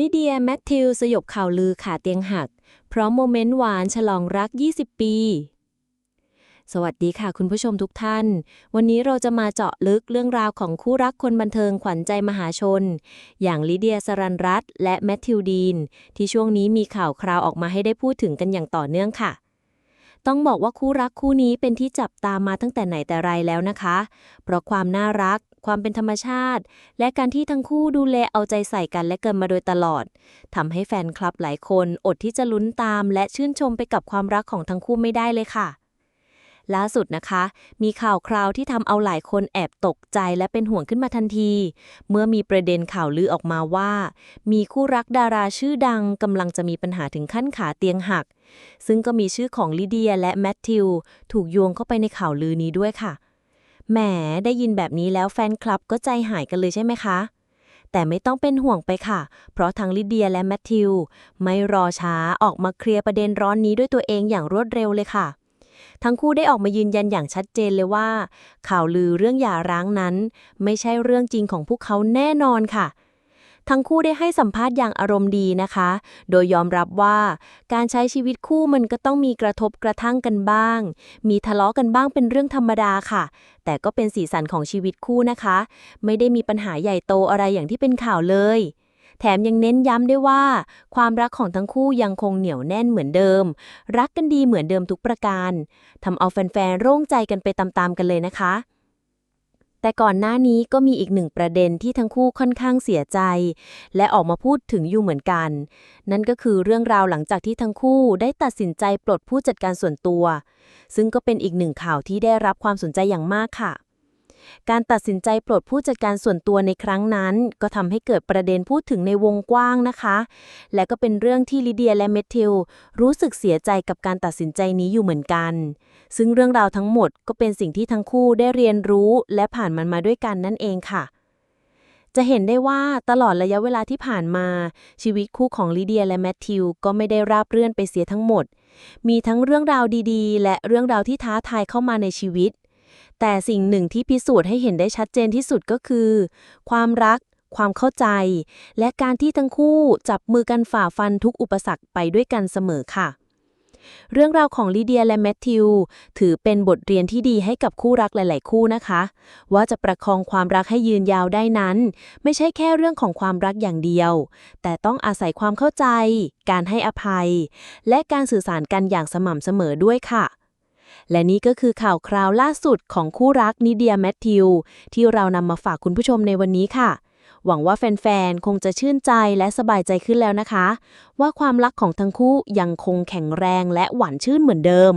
ลิเดียแมทธิวสยบข่าวลือขาเตียงหัก พร้อมโมเมนต์หวานฉลองรัก 20 ปี สวัสดีค่ะคุณผู้ชมทุกท่าน วันนี้เราจะมาเจาะลึกเรื่องราวของคู่รักคนบันเทิงขวัญใจมหาชน อย่างลิเดียสรันรัตและแมทธิวดีน ที่ช่วงนี้มีข่าวคราวออกมาให้ได้พูดถึงกันอย่างต่อเนื่องค่ะ ต้องบอกว่าคู่รักคู่นี้เป็นที่จับตามมาตั้งแต่ไหนแต่ไรแล้วนะคะ เพราะความน่ารัก ความเป็นธรรมชาติ และการที่ทั้งคู่ดูแลเอาใจใส่กันและเกินมาโดยตลอดทำให้แฟนคลับหลายคนอดที่จะลุ้นตาม และชื่นชมไปกับความรักของทั้งคู่ไม่ได้เลยค่ะ ล่าสุดนะคะ มีข่าวคราวที่ทำเอาหลายคนแอบตกใจและเป็นห่วงขึ้นมาทันที เมื่อมีประเด็นข่าวลือออกมาว่า มีคู่รักดาราชื่อดังกำลังจะมีปัญหาถึงขั้นขาเตียงหัก ซึ่งก็มีชื่อของลิเดียและแมทธิว ถูกโยงเข้าไปในข่าวลือนี้ด้วยค่ะ แหม ได้ยินแบบนี้แล้วแฟนคลับก็ใจหายกันเลยใช่ไหมคะแต่ไม่ต้องเป็นห่วงไปค่ะ เพราะทั้งลิเดียและแมทธิว ไม่รอช้าออกมาเคลียร์ประเด็นร้อนนี้ด้วยตัวเองอย่างรวดเร็วเลยค่ะ ทั้งคู่ได้ออกมายืนยันอย่างชัดเจนเลยว่า ข่าวลือเรื่องหย่าร้างนั้น ไม่ใช่เรื่องจริงของพวกเขาแน่นอนค่ะทั้งคู่ได้ให้สัมภาษณ์อย่างอารมณ์ดีนะคะ โดยยอมรับว่าการใช้ชีวิตคู่มันก็ต้องมีกระทบกระทั่งกันบ้าง มีทะเลาะกันบ้างเป็นเรื่องธรรมดาค่ะ แต่ก็เป็นสีสันของชีวิตคู่นะคะ ไม่ได้มีปัญหาใหญ่โตอะไรอย่างที่เป็นข่าวเลย แถมยังเน้นย้ำด้วยว่า ความรักของทั้งคู่ยังคงเหนียวแน่นเหมือนเดิม รักกันดีเหมือนเดิมทุกประการทำเอาแฟนๆโล่งใจกันไปตามๆกันเลยนะคะแต่ก่อนหน้านี้ก็มีอีกหนึ่งประเด็นที่ทั้งคู่ค่อนข้างเสียใจ และออกมาพูดถึงอยู่เหมือนกัน นั่นก็คือเรื่องราวหลังจากที่ทั้งคู่ได้ตัดสินใจปลดผู้จัดการส่วนตัว ซึ่งก็เป็นอีกหนึ่งข่าวที่ได้รับความสนใจอย่างมากค่ะ การตัดสินใจปลดผู้จัดการส่วนตัวในครั้งนั้น ก็ทำให้เกิดประเด็นพูดถึงในวงกว้างนะคะ และก็เป็นเรื่องที่ลิเดียและเมทธิลรู้สึกเสียใจกับการตัดสินใจนี้อยู่เหมือนกัน ซึ่งเรื่องราวทั้งหมดก็เป็นสิ่งที่ทั้งคู่ได้เรียนรู้และผ่านมันมาด้วยกันนั่นเองค่ะจะเห็นได้ว่าตลอดระยะเวลาที่ผ่านมา ชีวิตคู่ของลิเดียและแมทธิวก็ไม่ได้ราบเรื่นไปเสียทั้งหมด มีทั้งเรื่องราวดีๆ และเรื่องราวที่ท้าทายเข้ามาในชีวิต แต่สิ่งหนึ่งที่พิสูจน์ให้เห็นได้ชัดเจนที่สุดก็คือ ความรัก ความเข้าใจ และการที่ทั้งคู่จับมือกันฝ่าฟันทุกอุปสรรคไปด้วยกันเสมอค่ะ เรื่องราวของลิเดียและแมทธิว ถือเป็นบทเรียนที่ดีให้กับคู่รักหลาย ๆ คู่นะคะ ว่าจะประคองความรักให้ยืนยาวได้นั้น ไม่ใช่แค่เรื่องของความรักอย่างเดียว แต่ต้องอาศัยความเข้าใจ การให้อภัย และการสื่อสารกันอย่างสม่ำเสมอด้วยค่ะ และนี่ก็คือข่าวคราวล่าสุดของคู่รักนิเดียแมทธิว ที่เรานำมาฝากคุณผู้ชมในวันนี้ค่ะ หวังว่าแฟนๆ คงจะชื่นใจและสบายใจขึ้นแล้วนะคะ ว่าความรักของทั้งคู่ยังคงแข็งแรงและหวานชื่นเหมือนเดิม